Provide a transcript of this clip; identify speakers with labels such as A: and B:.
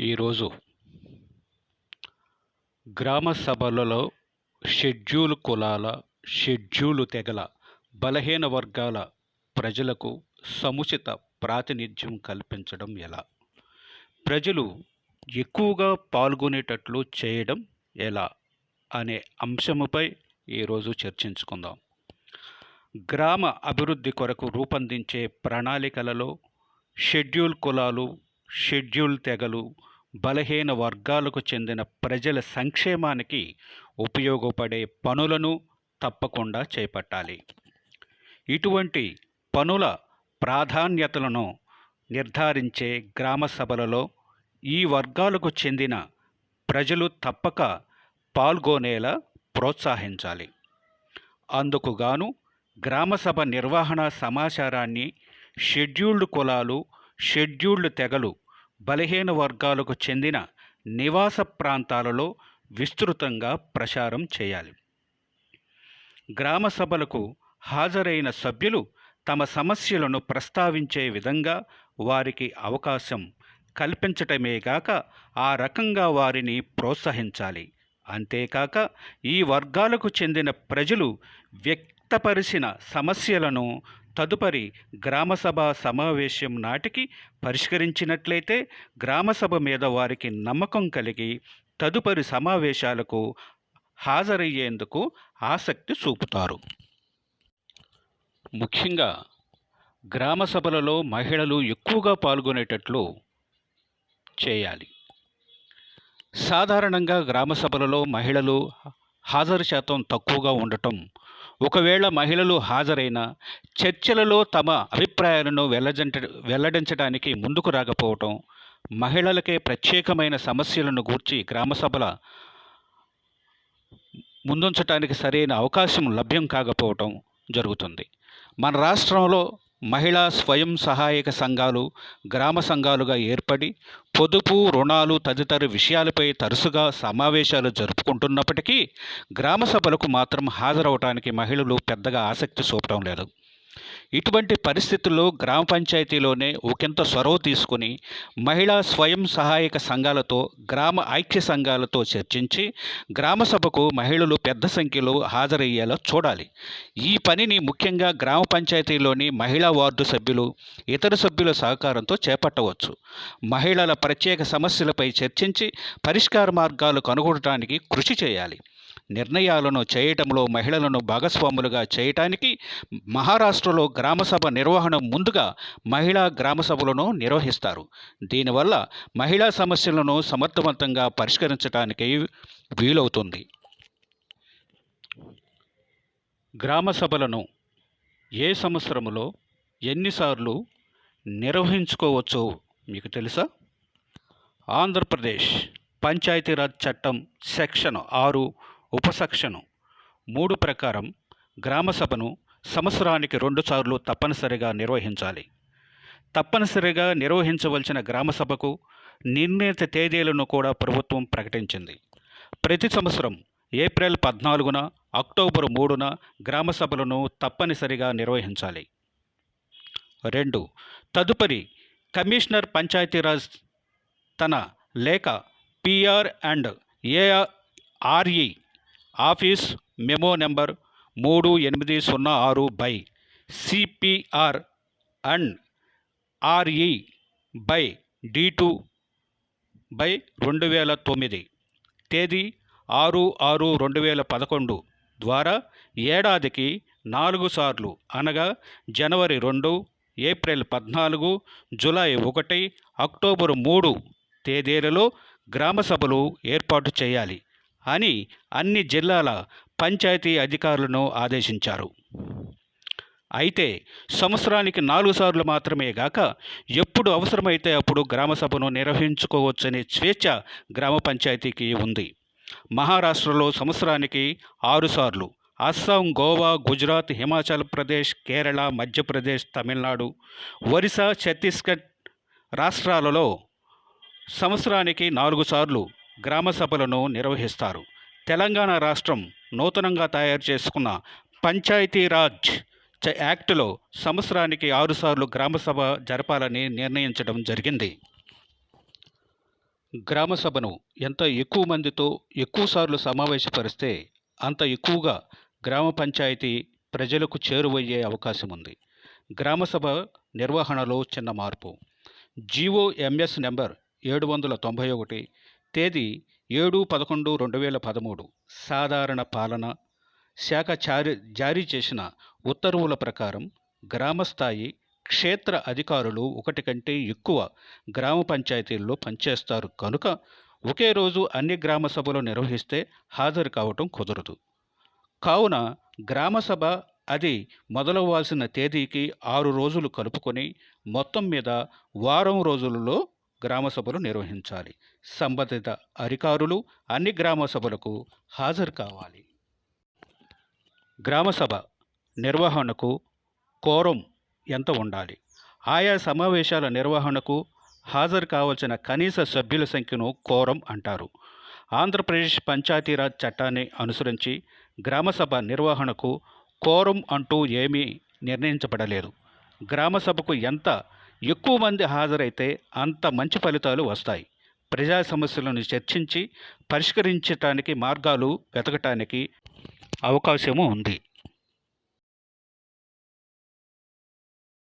A: ఈరోజు గ్రామ సభలలో షెడ్యూల్ కులాల షెడ్యూలు తెగల బలహీన వర్గాల ప్రజలకు సముచిత ప్రాతినిధ్యం కల్పించడం ఎలా? ప్రజలు ఎక్కువగా పాల్గొనేటట్లు చేయడం ఎలా? అనే అంశముపై ఈరోజు చర్చించుకుందాం. గ్రామ అభివృద్ధి కొరకు రూపొందించే ప్రణాళికలలో షెడ్యూల్ కులాలు షెడ్యూల్ తెగలు బలహీన వర్గాలకు చెందిన ప్రజల సంక్షేమానికి ఉపయోగపడే పనులను తప్పకుండా చేపట్టాలి. ఇటువంటి పనుల ప్రాధాన్యతలను నిర్ధారించే గ్రామ సభలలో ఈ వర్గాలకు చెందిన ప్రజలు తప్పక పాల్గొనేలా ప్రోత్సహించాలి. అందుకుగాను గ్రామసభ నిర్వహణ సమాచారాన్ని షెడ్యూల్డ్ కులాలు షెడ్యూల్డ్ తెగలు బలహీన వర్గాలకు చెందిన నివాస ప్రాంతాలలో విస్తృతంగా ప్రచారం చేయాలి. గ్రామ సభలకు హాజరైన సభ్యులు తమ సమస్యలను ప్రస్తావించే విధంగా వారికి అవకాశం కల్పించటమేగాక ఆ రకంగా వారిని ప్రోత్సహించాలి. అంతేకాక ఈ వర్గాలకు చెందిన ప్రజలు వ్యక్తపరిచిన సమస్యలను తదుపరి గ్రామసభ సమావేశం నాటికి పరిష్కరించినట్లయితే గ్రామసభ మీద వారికి నమ్మకం కలిగి తదుపరి సమావేశాలకు హాజరయ్యేందుకు ఆసక్తి చూపుతారు. ముఖ్యంగా గ్రామ సభలలో మహిళలు ఎక్కువగా పాల్గొనేటట్లు చేయాలి. సాధారణంగా గ్రామ సభలలో మహిళలు హాజరు శాతం తక్కువగా ఉండటం ఒకవేళ మహిళలు హాజరైన చర్చలలో తమ అభిప్రాయాలను వెల్లజంట వెల్లడించడానికి ముందుకు రాకపోవటం మహిళలకే ప్రత్యేకమైన సమస్యలను గూర్చి గ్రామ సభల ముందుంచడానికి సరైన అవకాశం లభ్యం కాకపోవటం జరుగుతుంది. మన రాష్ట్రంలో మహిళా స్వయం సహాయక సంఘాలు గ్రామ సంఘాలుగా ఏర్పడి పొదుపు రుణాలు తదితర విషయాలపై తరచుగా సమావేశాలు జరుపుకుంటున్నప్పటికీ గ్రామ సభలకు మాత్రం హాజరవటానికి మహిళలు పెద్దగా ఆసక్తి చూపడం లేదు. ఇటువంటి పరిస్థితుల్లో గ్రామ పంచాయతీలోనే ఒకంత చొరవ తీసుకుని మహిళా స్వయం సహాయక సంఘాలతో గ్రామ ఐక్య సంఘాలతో చర్చించి గ్రామ సభకు మహిళలు పెద్ద సంఖ్యలో హాజరయ్యేలా చూడాలి. ఈ పనిని ముఖ్యంగా గ్రామ పంచాయతీలోని మహిళా వార్డు సభ్యులు ఇతర సభ్యుల సహకారంతో చేపట్టవచ్చు. మహిళల ప్రత్యేక సమస్యలపై చర్చించి పరిష్కార మార్గాలు కనుగొనడానికి కృషి చేయాలి. నిర్ణయాలను చేయటంలో మహిళలను భాగస్వాములుగా చేయటానికి మహారాష్ట్రలో గ్రామసభ నిర్వహణ ముందుగా మహిళా గ్రామసభలను నిర్వహిస్తారు. దీనివల్ల మహిళా సమస్యలను సమర్థవంతంగా పరిష్కరించడానికి వీలవుతుంది. గ్రామ సభలను ఏ సంవత్సరంలో ఎన్నిసార్లు నిర్వహించుకోవచ్చో మీకు తెలుసా? ఆంధ్రప్రదేశ్ పంచాయతీరాజ్ చట్టం సెక్షన్ ఆరు ఉపసక్షను. మూడు ప్రకారం గ్రామసభను సంవత్సరానికి రెండుసార్లు తప్పనిసరిగా నిర్వహించాలి. తప్పనిసరిగా నిర్వహించవలసిన గ్రామసభకు నిర్ణీత తేదీలను కూడా ప్రభుత్వం ప్రకటించింది. ప్రతి సంవత్సరం ఏప్రిల్ పద్నాలుగున అక్టోబర్ మూడున గ్రామసభలను తప్పనిసరిగా నిర్వహించాలి. రెండు తదుపరి కమిషనర్ పంచాయతీరాజ్ తన లేఖ PR and ARE office memo number మూడు ఎనిమిది సున్నా ఆరు by CPR and RE by D two by రెండు వేల తొమ్మిది. తేదీ ఆరు ఆరు రెండు వేల పదకొండు ద్వారా ఏడాదికి నాలుగు సార్లు అనగా జనవరి రెండు ఏప్రిల్ పద్నాలుగు జులై ఒకటి అక్టోబర్ మూడు తేదీలలో గ్రామ సభలు ఏర్పాటు చేయాలి. అని అన్ని జిల్లాల పంచాయతీ అధికారులను ఆదేశించారు. అయితే సంవత్సరానికి నాలుగు సార్లు మాత్రమే గాక ఎప్పుడు అవసరమైతే అప్పుడు గ్రామ సభను నిర్వహించుకోవచ్చనే స్వేచ్ఛ గ్రామ పంచాయతీకి ఉంది. మహారాష్ట్రలో సంవత్సరానికి ఆరు సార్లు అస్సాం గోవా గుజరాత్ హిమాచల్ ప్రదేశ్ కేరళ మధ్యప్రదేశ్ తమిళనాడు ఒరిస్సా ఛత్తీస్గఢ్ రాష్ట్రాలలో సంవత్సరానికి నాలుగు సార్లు గ్రామ సభలను నిర్వహిస్తారు. తెలంగాణ రాష్ట్రం నూతనంగా తయారు చేసుకున్న పంచాయతీరాజ్ చ- యాక్టులో సంవత్సరానికి ఆరుసార్లు గ్రామసభ జరపాలని నిర్ణయించడం జరిగింది. గ్రామ సభను ఎంత ఎక్కువ మందితో ఎక్కువసార్లు సమావేశపరిస్తే అంత ఎక్కువగా గ్రామ పంచాయతీ ప్రజలకు చేరువయ్యే అవకాశం ఉంది. గ్రామ సభ నిర్వహణలో చిన్న మార్పు. జీవో ఎంఎస్ నెంబర్ ఏడు వందల తొంభై ఒకటి తేదీ ఏడు పదకొండు రెండు వేల పదమూడు. సాధారణ పాలన శాఖ చారి జారీ చేసిన ఉత్తర్వుల ప్రకారం గ్రామస్థాయి క్షేత్ర అధికారులు ఒకటి కంటే ఎక్కువ గ్రామ పంచాయతీల్లో పనిచేస్తారు కనుక ఒకే రోజు అన్ని గ్రామ సభలు నిర్వహిస్తే హాజరు కావటం కుదరదు. కావున గ్రామ సభ అది మొదలవ్వాల్సిన తేదీకి ఆరు రోజులు కలుపుకొని మొత్తం మీద వారం రోజులలో గ్రామ సభలు నిర్వహించాలి. సంబంధిత అధికారులు అన్ని గ్రామ సభలకు హాజరు కావాలి. గ్రామ సభ నిర్వహణకు కోరం ఎంత ఉండాలి? ఆయా సమావేశాల నిర్వహణకు హాజరు కావాల్సిన కనీస సభ్యుల సంఖ్యను కోరం అంటారు. ఆంధ్రప్రదేశ్ పంచాయతీరాజ్ చట్టాన్ని అనుసరించి గ్రామసభ నిర్వహణకు కోరం అంటూ ఏమీ నిర్ణయించబడలేదు. గ్రామసభకు ఎంత ఎక్కువ మంది హాజరైతే అంత మంచి ఫలితాలు వస్తాయి. ప్రజా సమస్యలను చర్చించి పరిష్కరించటానికి మార్గాలు వెతకటానికి అవకాశము ఉంది.